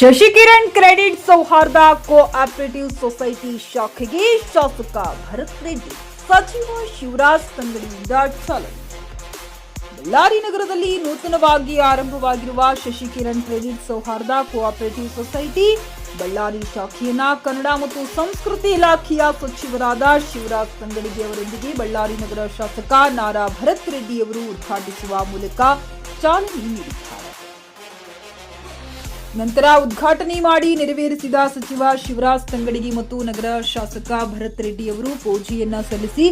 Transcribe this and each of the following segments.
Shashikiran credit Souharda cooperative society ಶಾಖೆಗೆ ಶಾಸಕ ಭರತ್ ರೆಡ್ಡಿ, ಸಚಿವ ಶಿವರಾಜ್ ತಂಗಡಿಯಿಂದ ಚಾಲನೆ. ಬಳ್ಳಾರಿ ನಗರದಲ್ಲಿ ನೂತನವಾಗಿ ಆರಂಭವಾಗಿರುವ Shashikiran credit Souharda cooperative society Ballari ಶಾಖೆಯನ್ನ ಕನ್ನಡ ಮತ್ತು ಸಂಸ್ಕೃತಿ ಇಲಾಖೆಯ ಸಚಿವರಾದ ಶಿವರಾಜ್ ತಂಗಡಿಗೆ ಅವರೊಂದಿಗೆ ಬಳ್ಳಾರಿ ನಗರ ಶಾಸಕ ನಾರಾ ಭರತ್ ರೆಡ್ಡಿ ಅವರು ಉದ್ಘಾಟಿಸುವ ಮೂಲಕ ಚಾಲನೆ ನೀಡಿದ್ದಾರೆ ನಂತರ ಉದ್ಘಾಟನೆ ಮಾಡಿ ನೆರವೇರಿಸಿದ ಸಚಿವ ಶಿವರಾಜ್ ತಂಗಡಗಿ ಮತ್ತು ನಗರ ಶಾಸಕ ಭರತ್ ರೆಡ್ಡಿ ಅವರು ಪೂಜೆಯನ್ನ ಸಲ್ಲಿಸಿ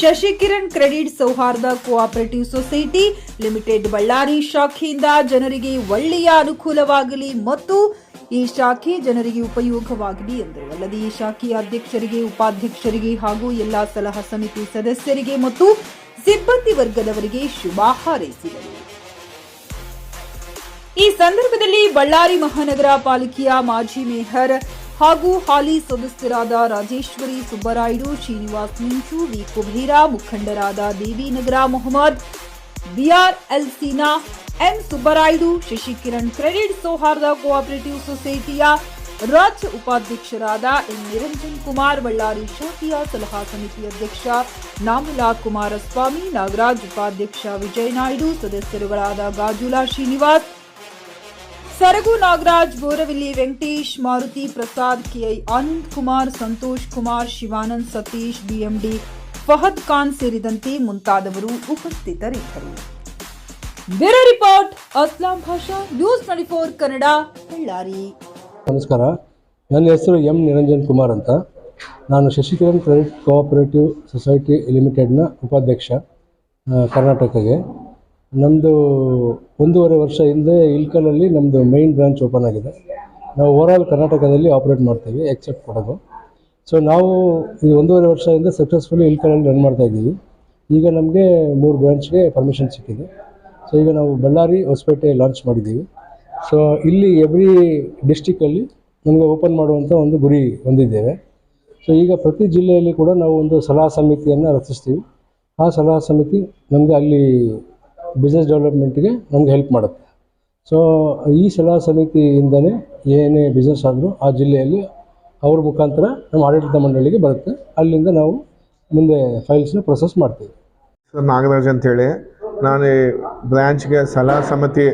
Shashikiran credit Souharda cooperative society limited Ballari ಶಾಖೆಯಿಂದ ಜನರಿಗೆ ಒಳ್ಳೆಯ ಅನುಕೂಲವಾಗಲಿ ಮತ್ತು ಈ ಶಾಖೆ ಜನರಿಗೆ ಉಪಯೋಗವಾಗಲಿ ಎಂದರು. ಅಲ್ಲದೆ ಈ ಶಾಖೆಯ ಅಧ್ಯಕ್ಷರಿಗೆ, ಉಪಾಧ್ಯಕ್ಷರಿಗೆ ಹಾಗೂ ಎಲ್ಲಾ ಸಲಹಾ ಸಮಿತಿ ಸದಸ್ಯರಿಗೆ ಮತ್ತು ಸಿಬ್ಬಂದಿ ವರ್ಗದವರಿಗೆ ಶುಭ ಹಾರೈಸಿದರು. ಈ ಸಂದರ್ಭದಲ್ಲಿ ಬಳ್ಳಾರಿ ಮಹಾನಗರ ಪಾಲಿಕೆಯ ಮಾಜಿ ಮೇಯರ್ ಹಾಗೂ ಹಾಲಿ ಸದಸ್ಯರಾದ ರಾಜೇಶ್ವರಿ ಸುಬ್ಬರಾಯ್ಡು, ಶ್ರೀನಿವಾಸ್ ಮಿಂಚು, ವಿ. ಕುಬೇರ, ಮುಖಂಡರಾದ Devinagar Mohammed BR L Seena M. Subbarayudu, Shashikiran credit Souharda cooperative ಸೊಸೈಟಿಯ ರಾಜ್ಯ ಉಪಾಧ್ಯಕ್ಷರಾದ ಎಂ. ನಿರಂಜನ್ ಕುಮಾರ್, ಬಳ್ಳಾರಿ ಶಾಖೆಯ ಸಲಹಾ ಸಮಿತಿ ಅಧ್ಯಕ್ಷ ನಾಮಲಾ ಕುಮಾರಸ್ವಾಮಿ, ನಾಗರಾಜ್ ಉಪಾಧ್ಯಕ್ಷ ವಿಜಯ್ ನಾಯ್ಡು, ಸದಸ್ಯರುಗಳಾದ ಗಾಜುಲಾ ಶ್ರೀನಿವಾಸ್ ಸರಗು ನಾಗರಾಜ್, ಬೋರವಿಲ್ಲಿ ವೆಂಕಟೇಶ್, ಮಾರುತಿ ಪ್ರಸಾದ್ ಕೆಐ ಆನಂದ್ ಕುಮಾರ್, ಸಂತೋಷ್ ಕುಮಾರ್, ಶಿವಾನಂದ್ ಸತೀಶ್ ಬಿಎಂಡಿ ಫಹದ್ ಖಾನ್ ಸೇರಿದಂತೆ ಮುಂತಾದವರು ಉಪಸ್ಥಿತರಿದ್ದರು. Bureau report, Aslam Basha, news twenty four Kannada, Ballari. ನಮಸ್ಕಾರ. ನನ್ನ ಹೆಸರು ಎಂ ನಿರಂಜನ್ ಕುಮಾರ್ ಅಂತ. ನಾನು ಶಶಿಕಿರಣ್ ಕ್ರೆಡಿಟ್ ಕೋಆಪರೇಟಿವ್ ಸೊಸೈಟಿ ಲಿಮಿಟೆಡ್ನ ಉಪಾಧ್ಯಕ್ಷ ಕರ್ನಾಟಕಗೆ ನಮ್ಮದು ಒಂದೂವರೆ ವರ್ಷ ಹಿಂದೆ ಇಲ್ಕಲಲ್ಲಿ ನಮ್ಮದು ಮೈನ್ ಬ್ರಾಂಚ್ ಓಪನ್ ಆಗಿದೆ. ನಾವು ಓವರಾಲ್ ಕರ್ನಾಟಕದಲ್ಲಿ ಆಪ್ರೇಟ್ ಮಾಡ್ತೀವಿ ಎಕ್ಸೆಪ್ಟ್ ಕೊಡೋದು ಸೊ ನಾವು ಈ ಒಂದೂವರೆ ವರ್ಷದಿಂದ ಸಕ್ಸಸ್ಫುಲಿ ಇಲ್ಕಲಲ್ಲಿ ರನ್ ಮಾಡ್ತಾ ಇದ್ದೀವಿ. ಈಗ ನಮಗೆ ಮೂರು ಬ್ರಾಂಚ್ಗೆ ಪರ್ಮಿಷನ್ ಸಿಕ್ಕಿದೆ. ಸೊ ಈಗ ನಾವು ಬಳ್ಳಾರಿ, ಹೊಸಪೇಟೆ ಲಾಂಚ್ ಮಾಡಿದ್ದೀವಿ. ಸೊ ಇಲ್ಲಿ ಎವ್ರಿ ಡಿಸ್ಟಿಕಲ್ಲಿ ನಮಗೆ ಓಪನ್ ಮಾಡುವಂಥ ಒಂದು ಗುರಿ ಹೊಂದಿದ್ದೇವೆ. ಸೊ ಈಗ ಪ್ರತಿ ಜಿಲ್ಲೆಯಲ್ಲಿ ಕೂಡ ನಾವು ಒಂದು ಸಲಹಾ ಸಮಿತಿಯನ್ನು ರಚಿಸ್ತೀವಿ. ಆ ಸಲಹಾ ಸಮಿತಿ ನಮಗೆ ಅಲ್ಲಿ ಬಿಸ್ನೆಸ್ ಡೆವಲಪ್ಮೆಂಟ್ಗೆ ನಮ್ಗೆ ಹೆಲ್ಪ್ ಮಾಡುತ್ತೆ. ಸೊ ಈ ಸಲಹಾ ಸಮಿತಿಯಿಂದಲೇ ಏನೇ ಬಿಸ್ನೆಸ್ ಆದರೂ ಆ ಜಿಲ್ಲೆಯಲ್ಲಿ ಅವ್ರ ಮುಖಾಂತರ ನಮ್ಮ ಆಡಳಿತ ಮಂಡಳಿಗೆ ಬರುತ್ತೆ. ಅಲ್ಲಿಂದ ನಾವು ಮುಂದೆ ಫೈಲ್ಸ್ನ ಪ್ರೊಸೆಸ್ ಮಾಡ್ತೀವಿ. ಸರ್, ನಾಗರಾಜ್ ಅಂತೇಳಿ, ನಾನು ಈ ಬ್ರ್ಯಾಂಚ್ಗೆ ಸಲಹಾ ಸಮಿತಿ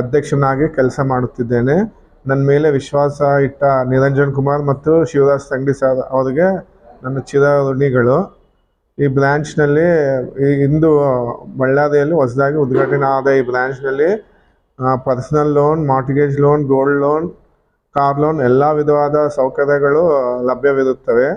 ಅಧ್ಯಕ್ಷನಾಗಿ ಕೆಲಸ ಮಾಡುತ್ತಿದ್ದೇನೆ. ನನ್ನ ಮೇಲೆ ವಿಶ್ವಾಸ ಇಟ್ಟ ನಿರಂಜನ್ ಕುಮಾರ್ ಮತ್ತು ಶಿವರಾಜ್ ತಂಗಡಿ ಸರ್ ಅವರಿಗೆ ನನ್ನ ಚಿರ ಋಣಿಗಳು ಈ ಬ್ರ್ಯಾಂಚ್ನಲ್ಲಿ ಇಂದು ಬಳ್ಳಾರಿಯಲ್ಲಿ ಹೊಸದಾಗಿ ಉದ್ಘಾಟನೆ ಆದ ಈ ಬ್ರ್ಯಾಂಚ್ನಲ್ಲಿ personal loan mortgage loan gold loan car loan ಎಲ್ಲ ವಿಧವಾದ ಸೌಕರ್ಯಗಳು ಲಭ್ಯವಿರುತ್ತವೆ.